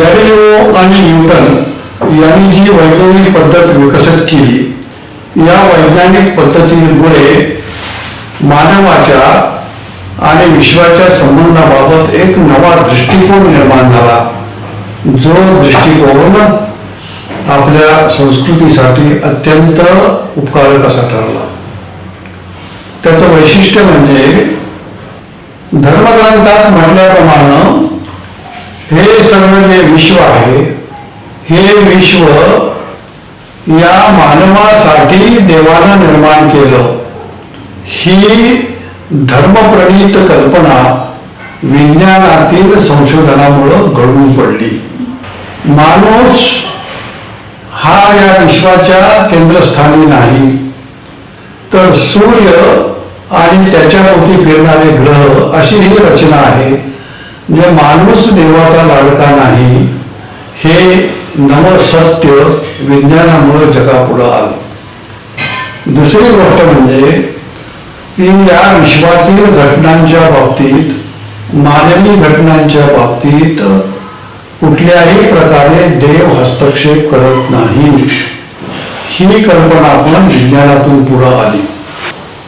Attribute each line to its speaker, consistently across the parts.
Speaker 1: Galileo आणि Newton यांनी जी वैज्ञानिक पद्धत विकसित केली या वैज्ञानिक पद्धतीमुळे मानवाच्या आणि विश्वाच्या संबंधाबाबत एक नवा दृष्टिकोन निर्माण झाला. जो दृष्टिकोन आपल्या संस्कृतीसाठी अत्यंत उपकारक असा ठरला. त्याचं वैशिष्ट्य म्हणजे धर्मग्रंथात म्हटल्याप्रमाणे हे सर्व जे विश्व आहे हे विश्व या मानवासाठी देवानं निर्माण केलं. ही धर्मप्रणीत कल्पना विज्ञानातील संशोधनामुळं घडून पडली. माणूस हा या विश्वाच्या केंद्रस्थानी नाही तर सूर्य आणि त्याच्याभोवती फिरणारे ग्रह अशी ही रचना आहे. म्हणजे माणूस देवाचा लाडका नाही हे नव सत्य विज्ञानामुळे जगापुढं आलं. दुसरी गोष्ट म्हणजे की या विश्वातील घटनांच्या बाबतीत मानवी घटनांच्या बाबतीत कुठल्याही प्रकारे देव हस्तक्षेप करत नाही. ही कल्पना पण विज्ञानातून पुढं आली.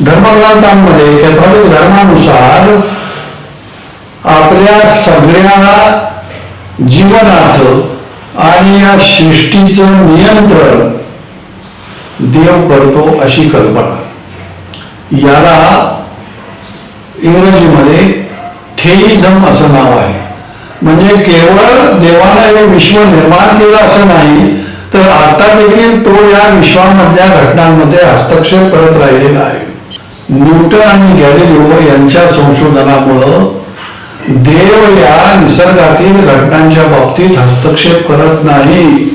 Speaker 1: धर्मग्रंथांमध्ये कॅथॉलिक धर्मानुसार आपल्या सगळ्या जीवनाचं आणि या सृष्टीचं नियंत्रण देव करतो अशी कल्पना. याला इंग्रजीमध्ये थेइझम असं नाव आहे. म्हणजे केवळ देवाला हे विश्व निर्माण केलं असं नाही तर आता देखील तो या विश्वामधल्या घटनांमध्ये हस्तक्षेप करत राहिलेला आहे. न्यूटन आणि गॅलिलिओ यांच्या संशोधनामुळं देव या निसर्गातील घटनांच्या बाबतीत हस्तक्षेप करत नाही.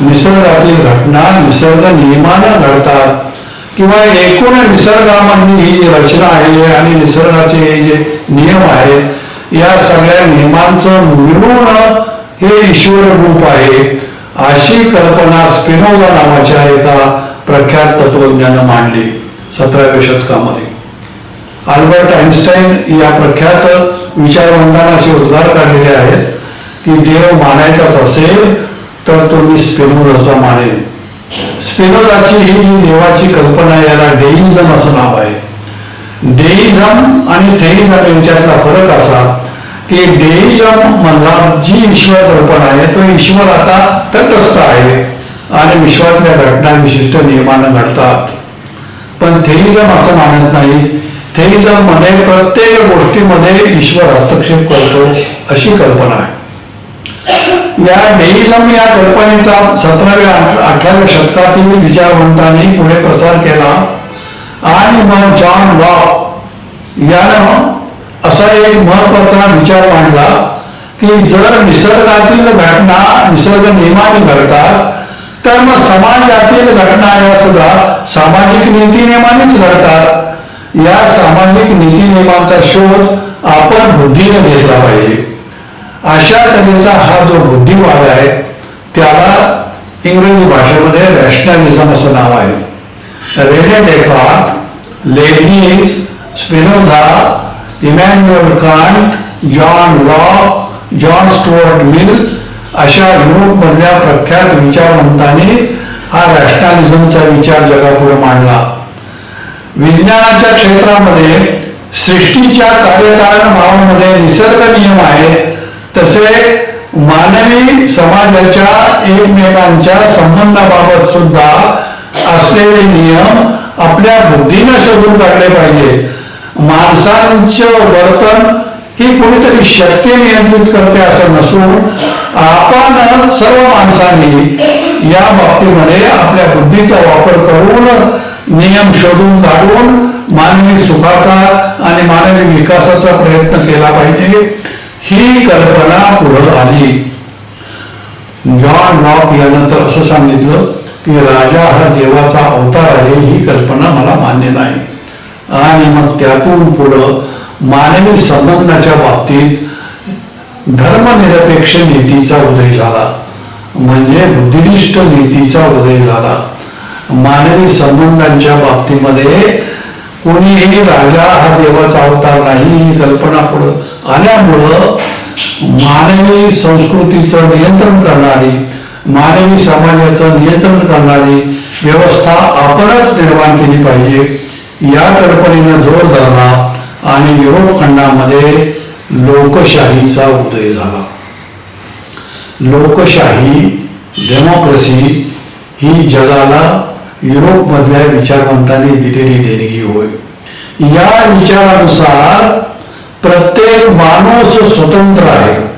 Speaker 1: निसर्गातील घटना निसर्ग नियमानं घडतात. किंवा एकूण निसर्गामधली ही जी रचना आहे आणि निसर्गाचे हे जे नियम आहेत या सगळ्या नियमांचं मिळून हे ईश्वर रूप आहे. अशी कल्पना स्पिनोजा नावाच्या एका प्रख्यात तत्वज्ञानं मांडली सतराव्या शतकामध्ये. आल्बर्ट आईन्स्टाईन या प्रख्यात विचारवंतांना असे उद्गार काढलेले आहेत की देव मानायचाच असेल तर तो मी स्पिनोजाचा मानेल स्पिनोजाची ही जी देवाची कल्पना आहे, याला डेईझम असं नाव आहे. डेईझम आणि थेईझम यांच्यातला फरक असा की डेईझम म्हणला जी ईश्वर कल्पना आहे तो ईश्वर आता तटस्थ आहे आणि विश्वातल्या घटना विशिष्ट नियमानं घडतात. पण थेईझम असं मानत नाही थेईझममध्ये प्रत्येक गोष्टीमध्ये ईश्वर हस्तक्षेप करतो अशी कल्पना आहे. या डेईजम या कल्पनेचा सतराव्या अठराव्या शतकातील विचारवंतांनी पुढे प्रसार केला. आणि मग जॉन लॉ यानं असा एक महत्त्वाचा विचार मांडला की जर निसर्गातील घटना निसर्ग नियमाने घडतात तर मग समाजातील घटना या सुद्धा सामाजिक नीती नियमानेच घडतात या सामाजिक नीती नियमांचा शोध आपण बुद्धीने घेतला पाहिजे. अशा तऱ्हेचा हा जो बुद्धिवाद आहे त्याला इंग्रजी भाषेमध्ये रॅशनॅलिझम असं नाव आहे. Rene Descartes Leibniz Spinoza Immanuel Kant John Locke John Stuart Mill अशा युरोपमधल्या प्रख्यात विचारवंतांनी हा रॅशनॅलिझमचा विचार जगापुढे मांडला. विज्ञानाच्या क्षेत्रामध्ये सृष्टीच्या कार्यकारण भावामध्ये निसर्ग नियम आहे तसे मानवी समाजाच्या एकमेकांच्या संबंधाबाबत सुद्धा असलेले नियम आपल्या बुद्धीनं शोधून काढले पाहिजे. माणसांचं वर्तन ही कोणीतरी शक्ती नियंत्रित करते असं नसून आपण सर्व माणसांनी या बाबतीमध्ये आपल्या बुद्धीचा वापर करून नियम शोधून काढून मानवी सुखाचा आणि मानवी विकासाचा प्रयत्न केला पाहिजे. ही कल्पना पुढं आली. जॉन लॉक यानंतर असं सांगितलं की राजा हा देवाचा अवतार आहे ही कल्पना मला मान्य नाही. आणि मग त्यातून पुढं मानवी संबंधाच्या बाबतीत धर्मनिरपेक्ष नीतीचा उदय झाला. म्हणजे बुद्धिनिष्ठ नीतीचा उदय झाला. मानवी संबंधांच्या बाबतीमध्ये कोणीही राजा हा देवाचा अवतार नाही ही कल्पना पुढं आल्यामुळं मानवी संस्कृतीचं नियंत्रण करणारी मानवी समाजाचं नियंत्रण करणारी व्यवस्था आपणच निर्माण केली पाहिजे या कल्पनेनं जोर धरला आणि युरोप खंडामध्ये लोकशाहीचा उदय झाला. लोकशाही डेमोक्रेसी ही जगाला युरोपमधल्या विचारवंतांनी दिलेली देणगी होय. या विचारानुसार प्रत्येक माणूस स्वतंत्र आहे.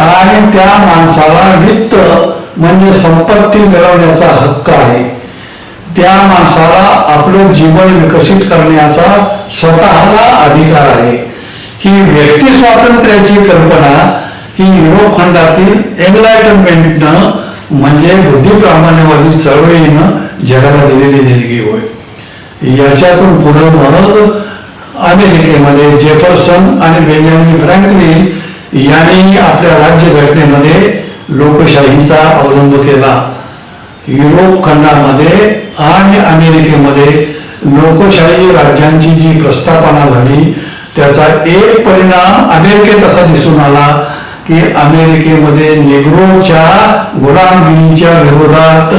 Speaker 1: आणि त्या माणसाला वित्त म्हणजे संपत्ती मिळवण्याचा हक्क आहे. त्या माणसाला आपलं जीवन विकसित करण्याचा स्वतःला अधिकार आहे. ही व्यक्ती स्वातंत्र्याची कल्पना ही युरोप खंडातील एनलायटनमेंटनं म्हणजे बुद्धिप्रामाण्यवादी चळवळीनं जगाला दिलेली देणगी होय. याच्यातून पुढे मग अमेरिकेमध्ये जेफरसन आणि बेंजामिन फ्रँकलिन यांनी आपल्या राज्यघटनेमध्ये लोकशाहीचा अवलंब केला. युरोप खंडामध्ये आणि अमेरिकेमध्ये लोकशाही राज्यांची जी प्रस्थापना झाली त्याचा एक परिणाम अमेरिकेत असा दिसून आला की अमेरिकेमध्ये नेग्रोच्या गुलामगिरीच्या विरोधात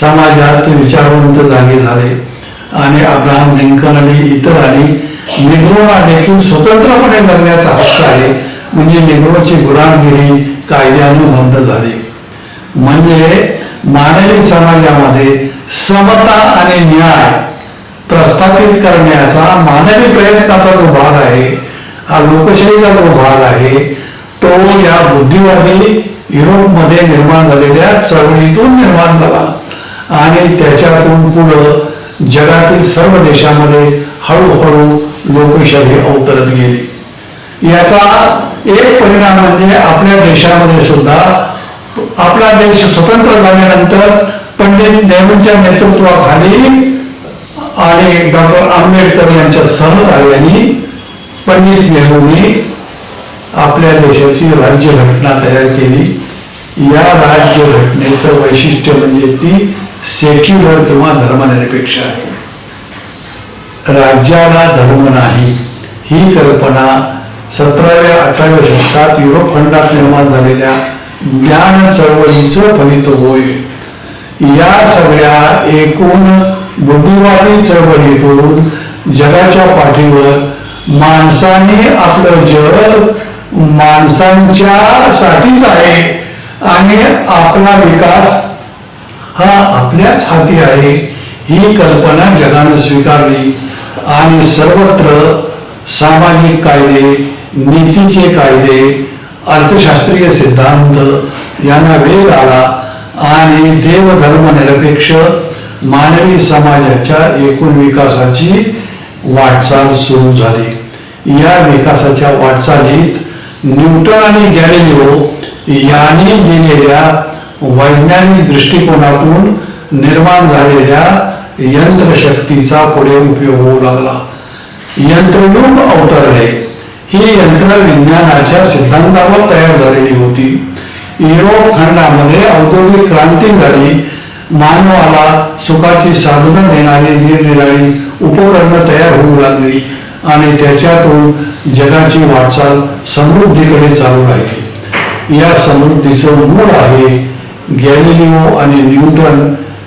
Speaker 1: समाजात विचारवंत जागे झाले. आणि अब्राहम लिंकन आणि इतर आणि निग्रोला देखील स्वतंत्रपणे जगण्याचा हक्क आहे. म्हणजे निग्रोची गुलामगिरी कायद्याने बंद झाली. म्हणजे मानवी समाजामध्ये समता आणि न्याय प्रस्थापित करण्याचा मानवी प्रयत्नाचा जो भाग आहे हा लोकशाहीचा जो भाग आहे तो या बुद्धिवादी युरोपमध्ये निर्माण झालेल्या चळवळीतून निर्माण झाला. आणि त्याच्यातून पुढं जगातील सर्व देशामध्ये हळूहळू लोकशाही अवतरत गेली. याचा एक परिणाम म्हणजे आपल्या देशामध्ये सुद्धा आपला देश स्वतंत्र झाल्यानंतर पंडित नेहरूंच्या नेतृत्वाखाली आणि डॉक्टर आंबेडकर यांच्या सहकार्याने पंडित नेहरूंनी आपल्या देशाची राज्यघटना तयार केली. या राज्यघटनेचं वैशिष्ट्य म्हणजे ती सेक्युलर किंवा धर्मनिरपेक्ष आहे. राज्याला धर्म नाही ही कल्पना सतराव्या अठराव्या शतकात युरोप खंडात निर्माण झालेल्या ज्ञान चळवळीचं फलित होय. या सगळ्या एकूण बुद्धिवादी चळवळीतून जगाच्या पाठीवर माणसाने आपलं जग माणसांच्या साठीच आहे आणि आपला विकास हा आपल्याच हाती आहे ही कल्पना जगानं स्वीकारली आणि सर्वत्र सामाजिक कायदे नीतीचे कायदे अर्थशास्त्रीय सिद्धांत यांना वेग आला आणि देवधर्मनिरपेक्ष मानवी समाजाच्या एकूण विकासाची वाटचाल सुरू झाली. या विकासाच्या वाटचालीत न्यूटन आणि गॅलिलिओ यांनी दिलेल्या वैज्ञानिक दृष्टिकोनातून निर्माण झालेल्या यंत्रशक्तीचा पुढे उपयोग होऊ लागला. यंत्रयुग अवतरले ही यंत्र विज्ञानाच्या सिद्धांतावर तयार झालेली होती. युरोप खंडामध्ये औद्योगिक क्रांती झाली मानवाला सुखाची साधनं देणारी निरनिराळी उपकरणं तयार होऊ लागली आणि त्याच्यातून जगाची वाटचाल समृद्धीकडे चालू राहिली. या समृद्धीचं मूळ आहे गॅलिलिओ आणि न्यूटन